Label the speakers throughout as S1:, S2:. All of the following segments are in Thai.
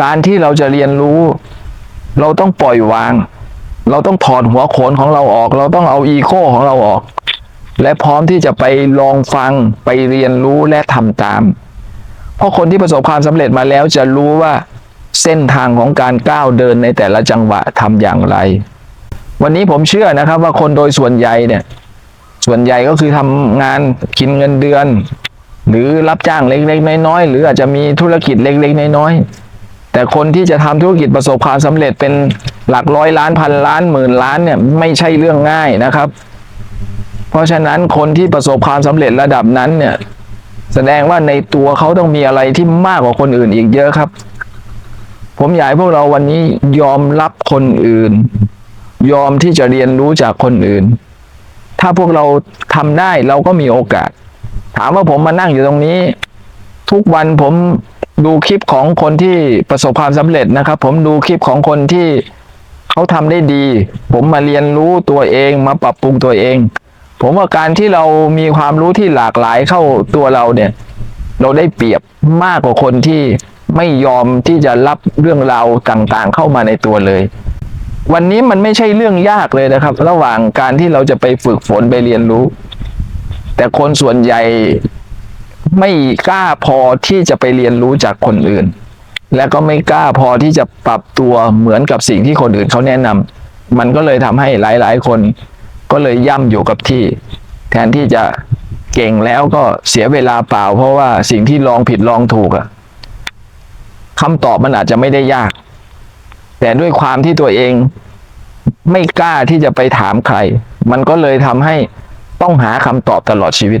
S1: การที่เราจะเรียนรู้ เราต้องปล่อยวาง เราต้องถอดหัวโขนของเราออก เราต้องเอาอีโก้ของเราออก และพร้อมที่จะไปลองฟังไปเรียนรู้และทำตาม เพราะคนที่ประสบความสำเร็จมาแล้วจะรู้ว่าเส้นทางของการก้าวเดินในแต่ละจังหวะทำอย่างไร วันนี้ผมเชื่อนะครับว่าคนโดยส่วนใหญ่เนี่ย ส่วนใหญ่ก็คือทำงานกินเงินเดือน หรือรับจ้างเล็กๆน้อยๆหรืออาจจะมีธุรกิจเล็กๆน้อยๆ แต่คนที่จะทำธุรกิจประสบความสำเร็จเป็นหลักร้อยล้านพันล้านหมื่นล้านเนี่ยไม่ใช่เรื่องง่ายนะครับ เพราะฉะนั้นคนที่ประสบความสำเร็จระดับนั้นเนี่ยแสดงว่าในตัวเขาต้องมีอะไรที่มากกว่าคนอื่นอีกเยอะครับ ผมอยากให้พวกเราวันนี้ยอมรับคนอื่น ยอมที่จะเรียนรู้จากคนอื่น ถ้าพวกเราทำได้เราก็มีโอกาส ถามว่าผมมานั่งอยู่ตรงนี้ ทุกวันผม ดูคลิปของคนที่ประสบความสำเร็จนะครับ ผมดูคลิปของคนที่เขาทำได้ดี ผมมาเรียนรู้ตัวเองมาปรับปรุงตัวเอง ผมว่าการที่เรามีความรู้ที่หลากหลายเข้าตัวเราเนี่ย เราได้เปรียบมากกว่าคนที่ไม่ยอมที่จะรับเรื่องราวต่างๆ เข้ามาในตัวเลย วันนี้มันไม่ใช่เรื่องยากเลยนะครับ ระหว่างการที่เราจะไปฝึกฝนไปเรียนรู้ แต่คนส่วนใหญ่ ไม่กล้าพอที่จะไปเรียนรู้จากคนอื่น และก็ไม่กล้าพอที่จะปรับตัวเหมือนกับสิ่งที่คนอื่นเขาแนะนำมันก็เลยทำให้หลาย ๆ คนก็เลยย่ำอยู่กับที่ แทนที่จะเก่งแล้วก็เสียเวลาเปล่า เพราะว่าสิ่งที่ลองผิดลองถูกอะคำตอบมันอาจจะไม่ได้ยาก แต่ด้วยความที่ตัวเองไม่กล้าที่จะไปถามใคร มันก็เลยทำให้ต้องหาคำตอบตลอดชีวิต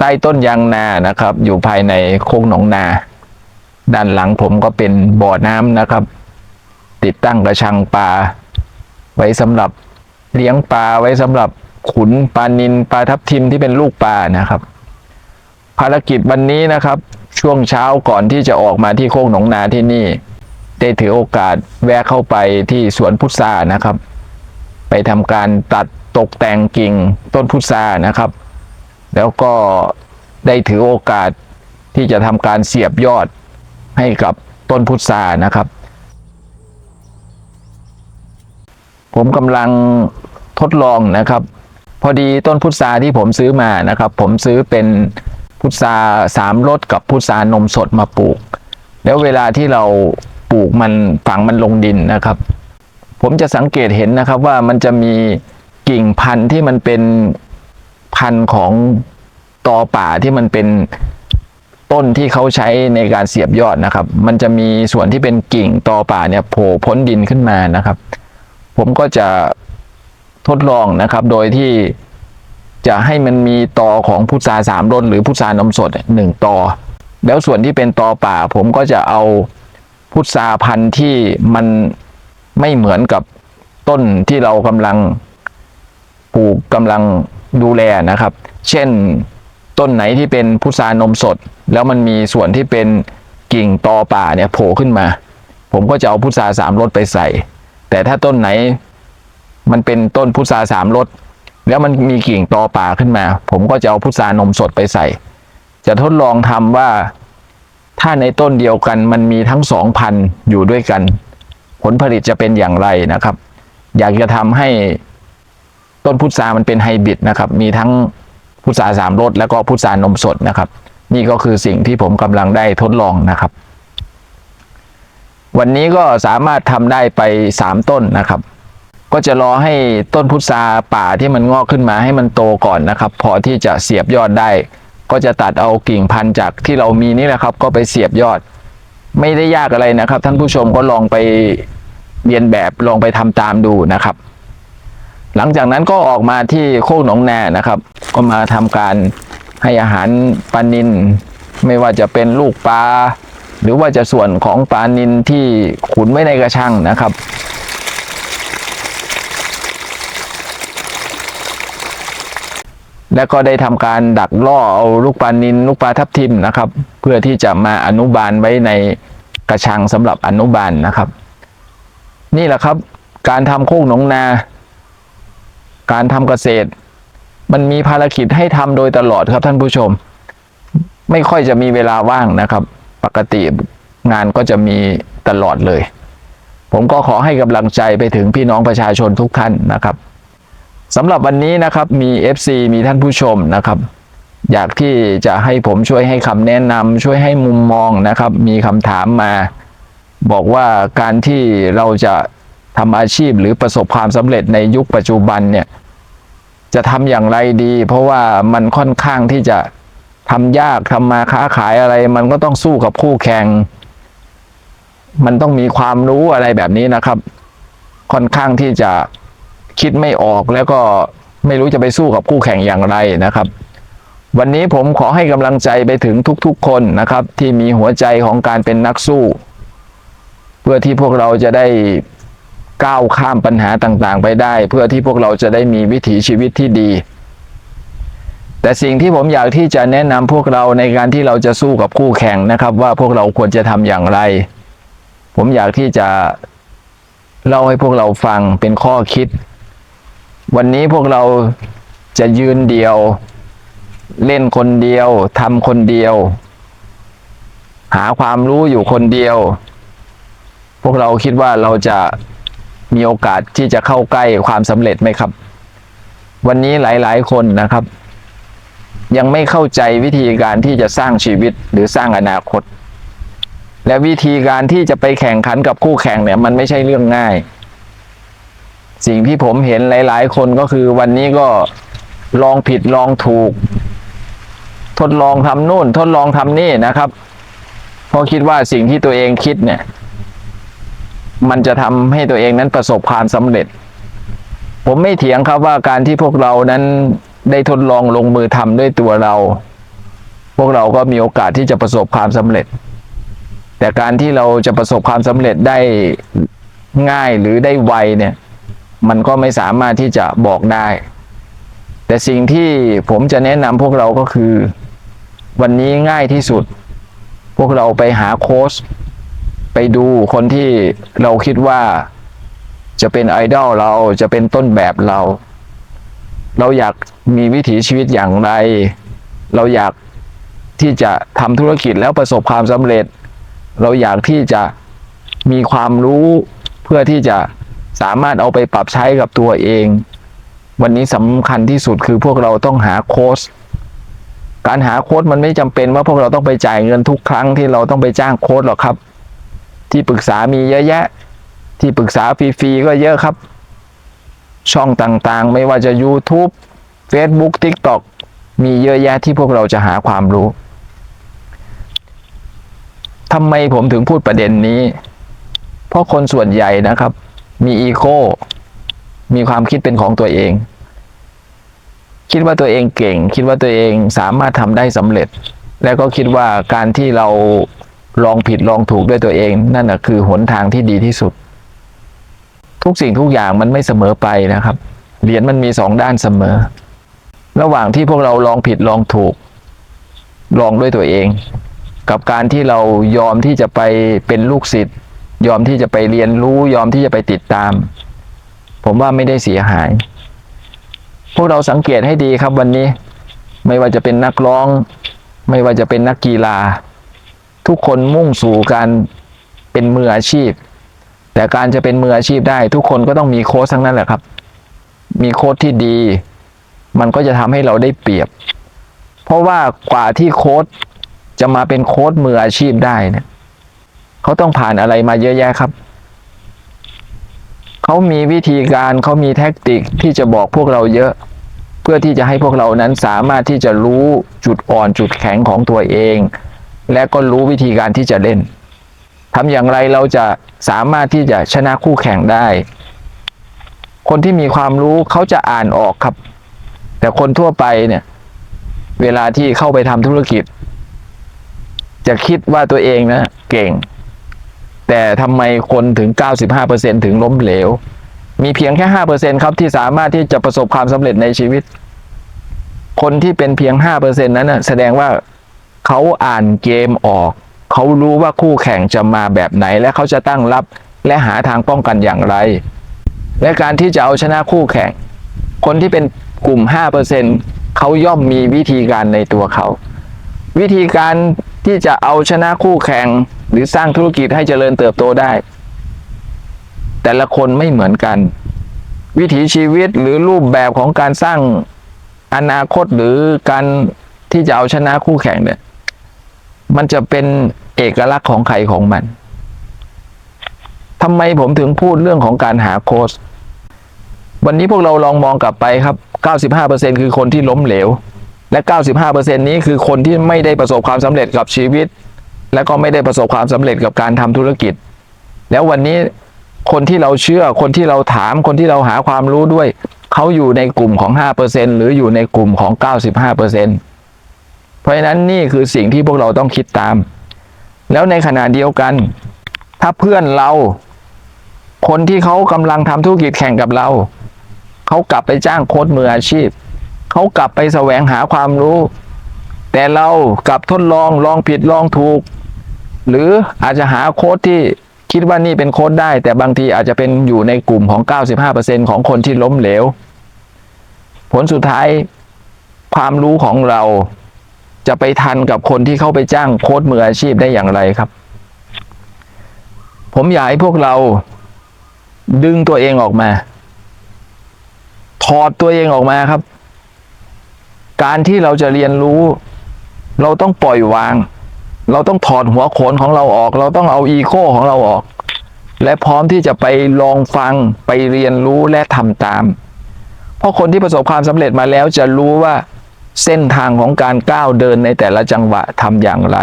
S1: ใต้ต้นยางนานะครับ อยู่ภายในโค้งหนองนา ด้านหลังผมก็เป็นบ่อน้ำนะครับ ติดตั้งกระชังปลาไว้สำหรับเลี้ยงปลาไว้สำหรับขุนปลานินปลาทับทิมที่เป็นลูกปลานะครับ ภารกิจวันนี้นะครับ ช่วงเช้าก่อนที่จะออกมาที่โค้งหนองนาที่นี่ ได้ถือโอกาสแวะเข้าไปที่สวนพุทรานะครับ ไปทำการตัดตกแต่งกิ่งต้นพุทรานะครับ แล้วก็ได้ถือโอกาสที่จะทำการเสียบยอดให้กับต้นพุทรานะครับ ผมกำลังทดลองนะครับ พอดีต้นพุทราที่ผมซื้อมานะครับ ผมซื้อเป็นพุทราสามรสกับพุทรานมสดมาปลูก แล้วเวลาที่เราปลูกมันฝังมันลงดินนะครับ ผมจะสังเกตเห็นนะครับว่ามันจะมีกิ่งพันธุ์ที่มันเป็น พันธุ์ของตอป่าที่มันเป็นต้นที่เขาใช้ในการเสียบยอดนะครับ มันจะมีส่วนที่เป็นกิ่งตอป่าเนี่ยโผล่พ้นดินขึ้นมานะครับ ผมก็จะทดลองนะครับ โดยที่จะให้มันมีตอของพุทราสามรสหรือพุทรานมสดหนึ่งตอ แล้วส่วนที่เป็นตอป่า ผมก็จะเอาพุทราพันธุ์ที่มันไม่เหมือนกับต้นที่เรากำลังปลูกกำลัง ดูแลนะครับ เช่นต้นไหนที่เป็นพุทรานมสด แล้วมันมีส่วนที่เป็นกิ่งตอป่าเนี่ยโผล่ขึ้นมา ผมก็จะเอาพุทราสามรสไปใส่ แต่ถ้าต้นไหนมันเป็นต้นพุทราสามรสแล้วมันมีกิ่งตอป่าขึ้นมา ผมก็จะเอาพุทรานมสดไปใส่ จะทดลองทำว่าถ้าในต้นเดียวกันมันมีทั้งสองพันธุ์อยู่ด้วยกัน ผลผลิตจะเป็นอย่างไรนะครับ อยากจะทำให้ ต้นพุทรามันเป็นไฮบริดนะครับ มีทั้งพุทราสามรสแล้วก็พุทรานมสดนะครับ นี่ก็คือสิ่งที่ผมกำลังได้ทดลองนะครับ วันนี้ก็สามารถทำได้ไปสามต้นนะครับ ก็จะรอให้ต้นพุทราป่าที่มันงอกขึ้นมาให้มันโตก่อนนะครับ พอที่จะเสียบยอดได้ ก็จะตัดเอากิ่งพันธุ์จากที่เรามีนี่แหละครับ ก็ไปเสียบยอด ไม่ได้ยากอะไรนะครับ ท่านผู้ชมก็ลองไปเรียนแบบลองไปทำตามดูนะครับ หลังจากนั้นก็ออกมาที่โคกหนองนานะครับ ก็มาทำการให้อาหารปลานิน ไม่ว่าจะเป็นลูกปลาหรือว่าจะส่วนของปลานินที่ขุนไว้ในกระชังนะครับและก็ได้ทำการดักล่อเอาลูกปลานินลูกปลาทับทิมนะครับ เพื่อที่จะมาอนุบาลไว้ในกระชังสำหรับอนุบาลนะครับ นี่แหละครับ การทำโคกหนองนา การทำเกษตร มันมีภารกิจให้ทำโดยตลอดครับท่านผู้ชม ไม่ค่อยจะมีเวลาว่างนะครับ ปกติงานก็จะมีตลอดเลย ผมก็ขอให้กำลังใจไปถึงพี่น้องประชาชนทุกท่านนะครับสำหรับวันนี้นะครับมี FC มีท่านผู้ชมนะครับ อยากที่จะให้ผมช่วยให้คำแนะนำช่วยให้มุมมองนะครับ มีคำถามมา บอกว่าการที่เราจะ ทำอาชีพหรือประสบความสำเร็จในยุคปัจจุบันเนี่ยจะทำอย่างไรดี เพราะว่ามันค่อนข้างที่จะทำยากทำมาค้าขายอะไร มันก็ต้องสู้กับคู่แข่ง มันต้องมีความรู้อะไรแบบนี้นะครับ ค่อนข้างที่จะคิดไม่ออกแล้วก็ไม่รู้จะไปสู้กับคู่แข่งอย่างไรนะครับ วันนี้ผมขอให้กำลังใจไปถึงทุกๆ คนนะครับ ที่มีหัวใจของการเป็นนักสู้ เพื่อที่พวกเราจะได้ ก้าวข้ามปัญหาต่างๆ ไปได้ เพื่อที่พวกเราจะได้มีวิถีชีวิตที่ดี แต่สิ่งที่ผมอยากที่จะแนะนำพวกเราในการที่เราจะสู้กับคู่แข่งนะครับ ว่าพวกเราควรจะทำอย่างไร ผมอยากที่จะเล่าให้พวกเราฟังเป็นข้อคิด วันนี้พวกเราจะยืนเดียว เล่นคนเดียวทำคนเดียว หาความรู้อยู่คนเดียว พวกเราคิดว่าเราจะ มีโอกาสที่จะเข้าใกล้ความสำเร็จไหมครับ วันนี้หลาย ๆ คนนะครับ ยังไม่เข้าใจวิธีการที่จะสร้างชีวิตหรือสร้างอนาคต และวิธีการที่จะไปแข่งขันกับคู่แข่งเนี่ย มันไม่ใช่เรื่องง่าย สิ่งที่ผมเห็นหลาย ๆ คนก็คือวันนี้ก็ลองผิดลองถูก ทดลองทำนู่น ทดลองทำนี่นะครับเพราะคิดว่าสิ่งที่ตัวเองคิดเนี่ย มันจะทำให้ตัวเองนั้นประสบความสำเร็จ ผมไม่เถียงครับว่าการที่พวกเรานั้นได้ทดลองลงมือทำด้วยตัวเรา พวกเราก็มีโอกาสที่จะประสบความสำเร็จ แต่การที่เราจะประสบความสำเร็จได้ง่ายหรือได้ไวเนี่ย มันก็ไม่สามารถที่จะบอกได้ แต่สิ่งที่ผมจะแนะนำพวกเราก็คือ วันนี้ง่ายที่สุด พวกเราไปหาโค้ช ไปดูคนที่เราคิดว่าจะเป็นไอดอลเราจะเป็นต้นแบบเรา เราอยากมีวิถีชีวิตอย่างไร เราอยากที่จะทำธุรกิจแล้วประสบความสำเร็จ เราอยากที่จะมีความรู้เพื่อที่จะสามารถเอาไปปรับใช้กับตัวเอง วันนี้สำคัญที่สุดคือพวกเราต้องหาโค้ชการหาโค้ชมันไม่จำเป็นว่าพวกเราต้องไปจ่ายเงินทุกครั้งที่เราต้องไปจ้างโค้ชหรอกครับ ที่ปรึกษามีเยอะแยะ ที่ปรึกษาฟรีๆก็เยอะครับ ช่องต่างๆ ไม่ว่าจะ YouTube Facebook TikTok มีเยอะแยะที่พวกเราจะหาความรู้ทำไมผมถึงพูดประเด็นนี้ เพราะคนส่วนใหญ่นะครับ มีอีโก้มีความคิดเป็นของตัวเอง คิดว่าตัวเองเก่ง คิดว่าตัวเองสามารถทำได้สำเร็จ แล้วก็คิดว่าการที่เรา ลองผิดลองถูกด้วยตัวเอง นั่นนะคือหนทางที่ดีที่สุด ทุกสิ่งทุกอย่างมันไม่เสมอไปนะครับ เหรียญมันมีสองด้านเสมอ ระหว่างที่พวกเราลองผิดลองถูก ลองด้วยตัวเอง กับการที่เรายอมที่จะไปเป็นลูกศิษย์ยอมที่จะไปเรียนรู้ยอมที่จะไปติดตาม ผมว่าไม่ได้เสียหาย พวกเราสังเกตให้ดีครับวันนี้ ไม่ว่าจะเป็นนักร้อง ไม่ว่าจะเป็นนักกีฬา ทุกคนมุ่งสู่การเป็นมืออาชีพ แต่การจะเป็นมืออาชีพได้ ทุกคนก็ต้องมีโค้ชทั้งนั้นแหละครับ มีโค้ชที่ดี มันก็จะทำให้เราได้เปรียบ เพราะว่ากว่าที่โค้ชจะมาเป็นโค้ชมืออาชีพได้เนี่ยเขาต้องผ่านอะไรมาเยอะแยะครับ เขามีวิธีการเขามีแท็กติกที่จะบอกพวกเราเยอะ เพื่อที่จะให้พวกเรานั้นสามารถที่จะรู้จุดอ่อนจุดแข็งของตัวเอง และก็รู้วิธีการที่จะเล่นทำอย่างไรเราจะสามารถที่จะชนะคู่แข่งได้ คนที่มีความรู้เขาจะอ่านออกครับ แต่คนทั่วไปเนี่ย เวลาที่เข้าไปทำธุรกิจ จะคิดว่าตัวเองนะเก่ง แต่ทำไมคนถึง 95%ถึงล้มเหลว มีเพียงแค่ 5%ครับที่สามารถที่จะประสบความสำเร็จในชีวิต คนที่เป็นเพียง 5%นั้นนะแสดงว่า เขาอ่านเกมออก เขารู้ว่าคู่แข่งจะมาแบบไหน และเขาจะตั้งรับและหาทางป้องกันอย่างไร และการที่จะเอาชนะคู่แข่ง คนที่เป็นกลุ่ม 5%เขาย่อมมีวิธีการในตัวเขา วิธีการที่จะเอาชนะคู่แข่ง หรือสร้างธุรกิจให้เจริญเติบโตได้ แต่ละคนไม่เหมือนกัน วิถีชีวิตหรือรูปแบบของการสร้างอนาคตหรือการที่จะเอาชนะคู่แข่งเนี่ย มันจะเป็นเอกลักษณ์ของใครของมันทำไมผมถึงพูดเรื่องของการหาโค้ชวันนี้พวกเราลองมองกลับไปครับ 95%คือคนที่ล้มเหลว และ 95%นี้คือคนที่ไม่ได้ประสบความสำเร็จกับชีวิต และก็ไม่ได้ประสบความสำเร็จกับการทำธุรกิจ แล้ววันนี้คนที่เราเชื่อ คนที่เราถาม คนที่เราหาความรู้ด้วย เขาอยู่ในกลุ่มของ 5%หรืออยู่ในกลุ่มของ 95% เพราะฉะนั้นนี่คือสิ่งที่พวกเราต้องคิดตาม แล้วในขณะเดียวกัน ถ้าเพื่อนเรา คนที่เขากำลังทำธุรกิจแข่งกับเรา เขากลับไปจ้างโค้ชมืออาชีพ เขากลับไปแสวงหาความรู้ แต่เรากลับทดลองลองผิดลองถูก หรืออาจจะหาโค้ชที่คิดว่านี่เป็นโค้ชได้ แต่บางทีอาจจะเป็นอยู่ในกลุ่มของ 95%ของคนที่ล้มเหลว ผลสุดท้ายความรู้ของเรา จะไปทันกับคนที่เข้าไปจ้างโค้ชมืออาชีพได้อย่างไรครับ ผมอยากให้พวกเราดึงตัวเองออกมา ถอดตัวเองออกมาครับ การที่เราจะเรียนรู้ เราต้องปล่อยวาง เราต้องถอดหัวโขนของเราออก เราต้องเอาอีโก้ของเราออก และพร้อมที่จะไปลองฟังไปเรียนรู้และทำตาม เพราะคนที่ประสบความสำเร็จมาแล้วจะรู้ว่า เส้นทางของการก้าวเดินในแต่ละจังหวะทำอย่างไร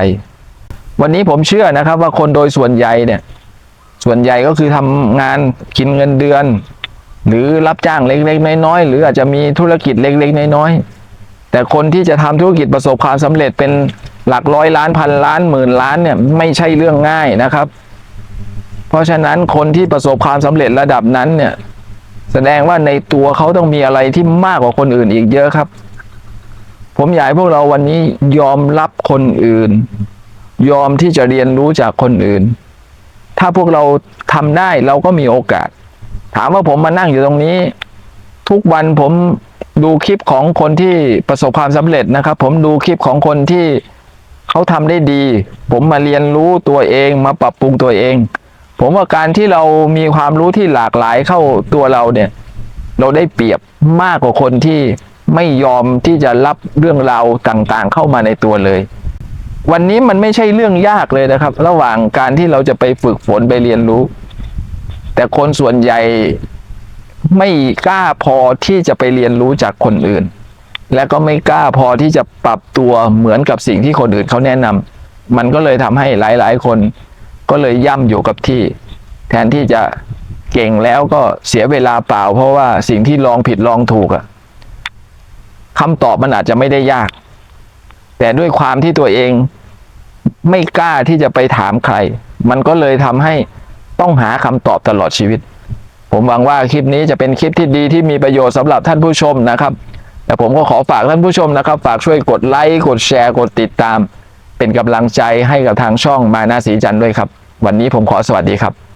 S1: วันนี้ผมเชื่อนะครับว่าคนโดยส่วนใหญ่เนี่ย ส่วนใหญ่ก็คือทำงานกินเงินเดือน หรือรับจ้างเล็กๆน้อยๆหรืออาจจะมีธุรกิจเล็กๆน้อยๆแต่คนที่จะทำธุรกิจประสบความสำเร็จเป็นหลักร้อยล้านพันล้านหมื่นล้านเนี่ยไม่ใช่เรื่องง่ายนะครับ เพราะฉะนั้นคนที่ประสบความสำเร็จระดับนั้นเนี่ย แสดงว่าในตัวเขาต้องมีอะไรที่มากกว่าคนอื่นอีกเยอะครับ ผมอยากให้พวกเราวันนี้ยอมรับคนอื่น ยอมที่จะเรียนรู้จากคนอื่น ถ้าพวกเราทำได้เราก็มีโอกาส ถามว่าผมมานั่งอยู่ตรงนี้ ทุกวันผมดูคลิปของคนที่ประสบความสำเร็จนะครับ ผมดูคลิปของคนที่เขาทำได้ดี ผมมาเรียนรู้ตัวเองมาปรับปรุงตัวเอง ผมว่าการที่เรามีความรู้ที่หลากหลายเข้าตัวเราเนี่ย เราได้เปรียบมากกว่าคนที่ ไม่ยอมที่จะรับเรื่องราวต่างๆ เข้ามาในตัวเลย วันนี้มันไม่ใช่เรื่องยากเลยนะครับ ระหว่างการที่เราจะไปฝึกฝนไปเรียนรู้ แต่คนส่วนใหญ่ไม่กล้าพอที่จะไปเรียนรู้จากคนอื่น และก็ไม่กล้าพอที่จะปรับตัวเหมือนกับสิ่งที่คนอื่นเขาแนะนำมันก็เลยทำให้หลาย ๆ คนก็เลยย่ำอยู่กับที่ แทนที่จะเก่งแล้วก็เสียเวลาเปล่า เพราะว่าสิ่งที่ลองผิดลองถูกอะ คำตอบมันอาจจะไม่ได้ยาก แต่ด้วยความที่ตัวเองไม่กล้าที่จะไปถามใคร มันก็เลยทำให้ต้องหาคำตอบตลอดชีวิต ผมหวังว่าคลิปนี้จะเป็นคลิปที่ดีที่มีประโยชน์สำหรับท่านผู้ชมนะครับ แต่ผมก็ขอฝากท่านผู้ชมนะครับ ฝากช่วยกดไลค์กดแชร์กดติดตาม เป็นกำลังใจให้กับทางช่องมานาสีจันทร์ด้วยครับ วันนี้ผมขอสวัสดีครับ